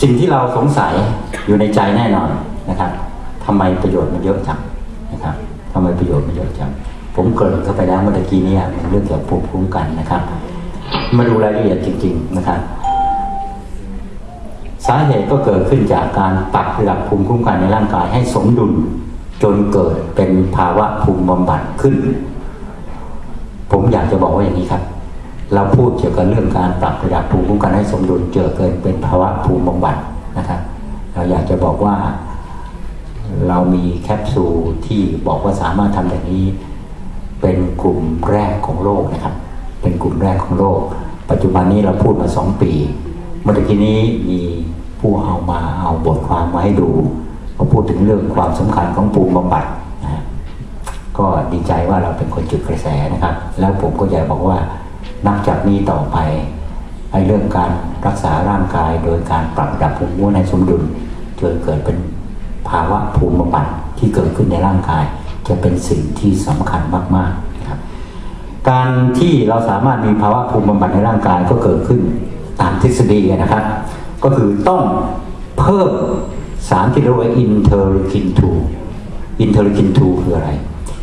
สิ่งที่เราสงสัยอยู่ในใจแน่นอนนะครับทำไมประโยชน์มันเยอะจังนะครับทำไมประโยชน์มันเยอะจังผมเกริ่นเข้าไปแล้วเมื่อกี้เนี่ยเรื่องเกี่ยวกับภูมิคุ้มกันนะครับ มาดูรายละเอียดจริง ๆนะครับ สาเหตุก็เกิดขึ้นจากการปรับระดับภูมิคุ้มกันในร่างกายให้สมดุลจนเกิดเป็นภาวะภูมิบำบัดขึ้น ผมอยากจะบอกว่าอย่างนี้ครับ เราพูดเกี่ยวกับเรื่องการปรับระดับภูมิคุ้มกันให้สมดุลเจอเกิดเป็นภาวะภูมิบำบัดนะครับเราอยากจะบอกว่าเรามีแคปซูลที่บอกว่าสามารถทำอย่างนี้ เป็นกลุ่มแรกของโลกนะครับ เป็นกลุ่มแรกของโลก ปัจจุบันนี้เราพูดมาสองปี เมื่อกี้นี้มีผู้เอามาเอาบทความมาให้ดูมาพูดถึงเรื่องความสำคัญของภูมิบำบัดนะฮะก็ดีใจว่าเราเป็นคนจุดกระแสนะครับ แล้วผมก็อยากบอกว่า นับจากนี้ต่อไปไอ้เรื่องการรักษาร่างกายโดยการปรับดับภูมิคุ้มกันให้สมดุลจนเกิดเป็นภาวะภูมิบำบัดที่เกิดขึ้นในร่างกาย จะเป็นสิ่งที่สำคัญมากๆนะครับการที่เราสามารถมีภาวะภูมิบำบัดในร่างกายก็เกิดขึ้นตามทฤษฎีนะครับ ก็คือต้องเพิ่มสารที่เรียกว่าอินเทอร์ลิคิน 2 อินเทอร์ลิคิน 2 คืออะไร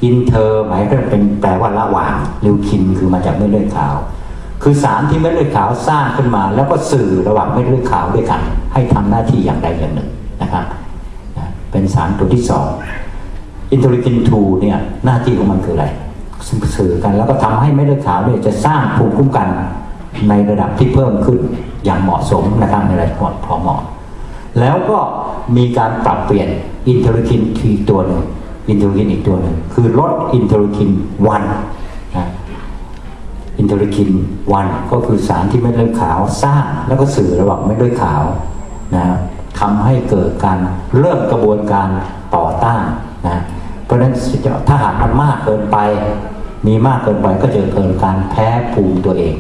อินเทอร์หมายถึงเป็นแปลว่าระหว่างลิวคินคือมาจากเม็ดเลือดขาว คือสารที่เม็ดเลือดขาวสร้างขึ้นมา แล้วก็สื่อระหว่างเม็ดเลือดขาวด้วยกัน ให้ทำหน้าที่อย่างใดอย่างหนึ่งนะครับเป็นสารตัวที่สองอินเทอร์ลิคิน2เนี่ยหน้าที่ของมันคืออะไรสื่อกันแล้วก็ทำให้เม็ดเลือดขาวเนี่ยจะสร้างภูมิคุ้มกันในระดับที่เพิ่มขึ้นอย่างเหมาะสมนะครับในระดับพอเหมาะ แล้วก็มีการปรับเปลี่ยนอินเทอร์ลิคินอีตัวหนึ่ง อินเทอร์ลิคินอีกตัวหนึ่งคือลดอินเทอร์ลิคินวันอินเทอร์ลิคินวันก็คือสารที่เม็ดเลือดขาวสร้างแล้วก็สื่อระหว่างเม็ดเลือดขาวนะทำให้เกิดการเริ่มกระบวนการต่อต้านนะเพราะฉะนั้นถ้าหากมันมากเกินไป มีมากเกินไปก็จะเกิดการแพ้ภูมิตัวเอง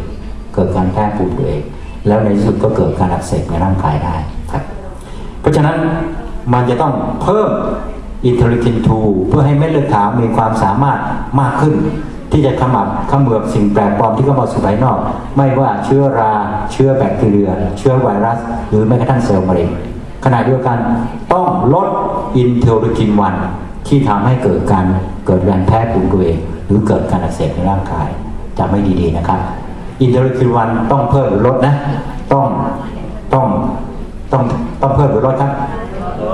เกิดการแพ้ภูมิตัวเอง แล้วในที่สุดก็เกิดการอักเสบในร่างกายได้ครับ เพราะฉะนั้นมันจะต้องเพิ่ม อินเทอร์ลิคิน2เพื่อให้เม็ดเลือดขาวมีความสามารถมากขึ้น ที่จะขมับขมือบสิ่งแปลกปลอมที่เข้ามาสู่ภายนอก ไม่ว่าเชื้อรา เชื้อแบคทีเรีย เชื้อไวรัส หรือแม้กระทั่งเซลล์มะเร็งขณะเดียวกันต้องลดอินเทอร์ลิคินที่ทำให้เกิดการเกิดการแพ้ภูมิตัวเอง หรือเกิดการอักเสบในร่างกายจำไม่ดีๆนะครับ อินเทอร์ลิคินต้องเพิ่มหรือลดนะต้องต้องต้องต้องเพิ่มหรือลดครับ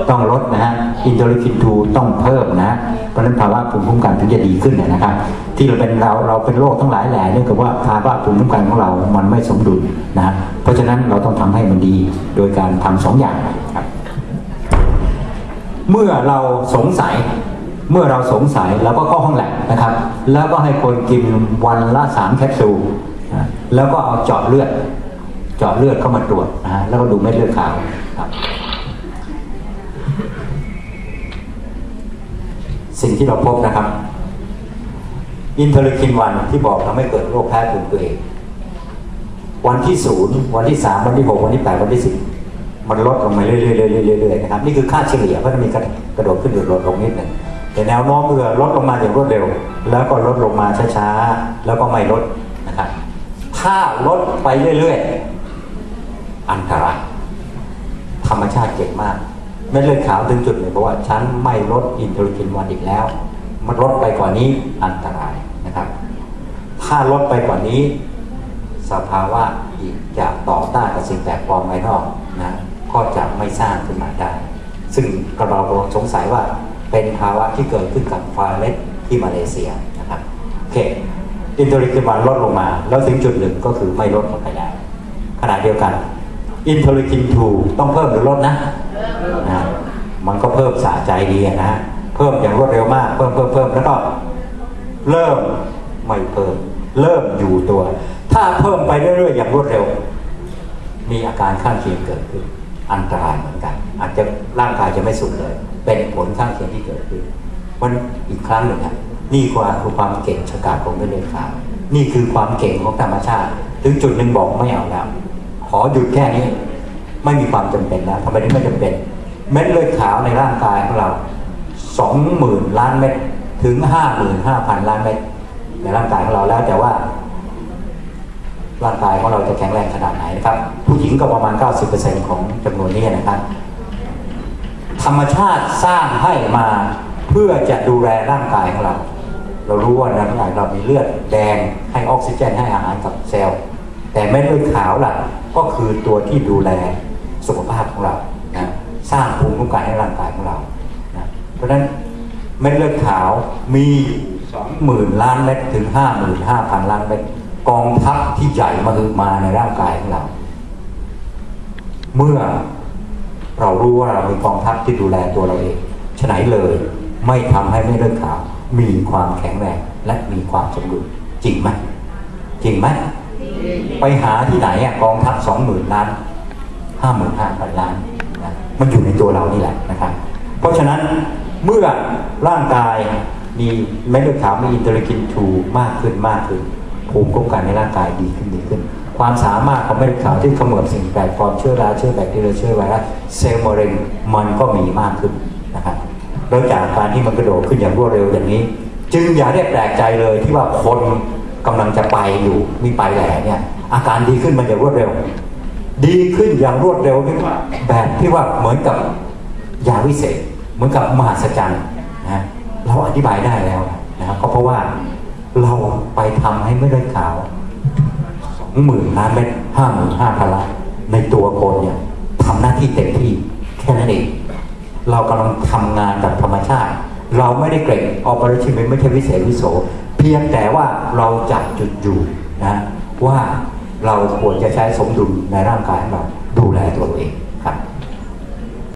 ต้องลดนะฮะ อินเทอร์ลิคิน2ต้องเพิ่มนะเพราะนั้นภาวะภูมิคุ้มกันถึงจะดีขึ้นนะครับ ที่เราเป็นเราเราเป็นโรคทั้งหลายแหล่เนื่องจากว่าภาวะภูมิคุ้มกันของเรา มันไม่สมดุลนะเพราะฉะนั้นเราต้องทำให้มันดีโดยการทำสองอย่างครับ เมื่อเราสงสัยเมื่อเราสงสัยเราก็เข้าห้องแลบนะครับ แล้วก็ให้คนกินวันละสามแคปซูลแล้วก็เอาเจาะเลือด เจาะเลือดเข้ามาตรวจนะฮะแล้วก็ดูเม็ดเลือดขาวครับ สิ่งที่เราพบนะครับ อินเทอร์ลิคินวันที่บอกทำให้เกิดโรคแพ้ภูมิตัวเอง วันที่ศูนย์วันที่สามวันที่หกวันที่แปดวันที่สิบมันลดลงมาเรื่อยๆเรื่อยๆๆนะครับ นี่คือค่าเฉลี่ยเพราะมันมีกระโดดขึ้นหรือลดลงนิดหนึ่งแต่แนวโน้มเมื่อลดลงมาอย่างรวดเร็ว แล้วก็ลดลงมาช้าๆ แล้วก็ไม่ลดนะครับ ถ้าลดไปเรื่อยๆ อันตรายธรรมชาติเก่งมาก เม็ดเลือดขาวถึงจุดหนึ่งบอกว่าฉันไม่ลดอินเทอร์ลิคินวันอีกแล้ว มันลดไปกว่านี้อันตรายนะครับ ถ้าลดไปกว่านี้ สภาวะอีกจะต่อต้านกับสิ่งแปลกปลอมภายนอกนะก็จะไม่สร้างขึ้นมาได้ ซึ่งเราสงสัยว่าเป็นภาวะที่เกิดขึ้นกับฟาเลสที่มาเลเซียนะครับโอเคอินเทอร์ลิคินวันลดลงมา แล้วถึงจุดหนึ่งก็คือไม่ลดลงไปแล้วขณะเดียวกันอินเทอร์ลิคิน2ต้องเพิ่มหรือลดนะ มันก็เพิ่มสะใจดีนะเพิ่มอย่างรวดเร็วมาก เพิ่มเพิ่มเพิ่มแล้วก็เริ่มไม่เพิ่ม เริ่มอยู่ตัว ถ้าเพิ่มไปเรื่อยๆอย่างรวดเร็ว มีอาการข้างเคียงเกิดขึ้น อันตรายเหมือนกัน อาจจะร่างกายจะไม่สุดเลย เป็นผลข้างเคียงที่เกิดขึ้นมันอีกครั้งหนึ่งครับนี่ความคือความเก่งชะกาจของเม็ดเลือดขาวนี่คือความเก่งของธรรมชาติ ถึงจุดหนึ่งบอกไม่เอาแล้ว ขอหยุดแค่นี้ ไม่มีความจำเป็นแล้วทำไมถึงไม่จำเป็น เม็ดเลือดขาวในร่างกายของเราสองหมื่นล้านเม็ดถึงห้าหมื่นห้าพันล้านเม็ดในร่างกายของเราแล้วแต่ว่า ร่างกายของเราจะแข็งแรงขนาดไหนนะครับ ผู้หญิงก็ประมาณ 90%ของจำนวนนี้นะครับ ธรรมชาติสร้างให้มาเพื่อจะดูแลร่างกายของเรา เรารู้ว่าร่างกายเรามีเลือดแดงให้ออกซิเจนให้อาหารกับเซลล์แต่เม็ดเลือดขาวล่ะก็คือตัวที่ดูแลสุขภาพของเรา สร้างภูมิคุ้มกันให้ร่างกายของเรานะเพราะฉะนั้นเม็ดเลือดขาวมีสองหมื่นล้านเม็ดถึงห้าหมื่นห้าพันล้านเม็ดกองทัพที่ใหญ่มาคือมาในร่างกายของเรา เมื่อเรารู้ว่าเรามีกองทัพที่ดูแลตัวเราเองฉะไหนเลยไม่ทำให้เม็ดเลือดขาว มีความแข็งแรงและมีความสมดุลจริงไหมจริงไหมไปหาที่ไหนอะกองทัพสองหมื่นล้านห้าหมื่นห้าพันล้าน มันอยู่ในตัวเรานี่แหละนะครับ เพราะฉะนั้นเมื่อร่างกายมีเม็ดเลือดขาวมีอินเตอร์กินทูมากขึ้นมากขึ้นภูมิคุ้มกันในร่างกายดีขึ้นดีขึ้น ความสามารถของเม็ดเลือดขาวที่เขมือบสิ่งแปลกปลอมเชื้อราเชื้อแบคทีเรียเชื้อไวรัสเซลล์มะเร็งมันก็มีมากขึ้นนะครับแล้วจากการที่มันกระโดดขึ้นอย่างรวดเร็วอย่างนี้ จึงอย่าได้แปลกใจเลยที่ว่าคนกำลังจะไปอยู่มีไปแหล่เนี่ยอาการดีขึ้นมันอย่างรวดเร็ว ดีขึ้นอย่างรวดเร็วที่ว่าแบบที่ว่าเหมือนกับยาวิเศษ เหมือนกับมหัศจรรย์นะเราอธิบายได้แล้วนะครับก็เพราะว่าเราไปทำให้ไม่ได้ขาวสองหมื่นล้านเม็ดห้าหมื่นห้าพันล้านในตัวคนเนี่ยทำหน้าที่เต็มที่แค่นั้นเองเรากำลังทำงานแบบธรรมชาติ เราไม่ได้เกรงออปเปอเรชั่นไม่ใช่วิเศษวิโส เพียงแต่ว่าเราจับจุดอยู่นะว่า เราควรจะใช้สมดุลในร่างกายของเราดูแลตัวเอง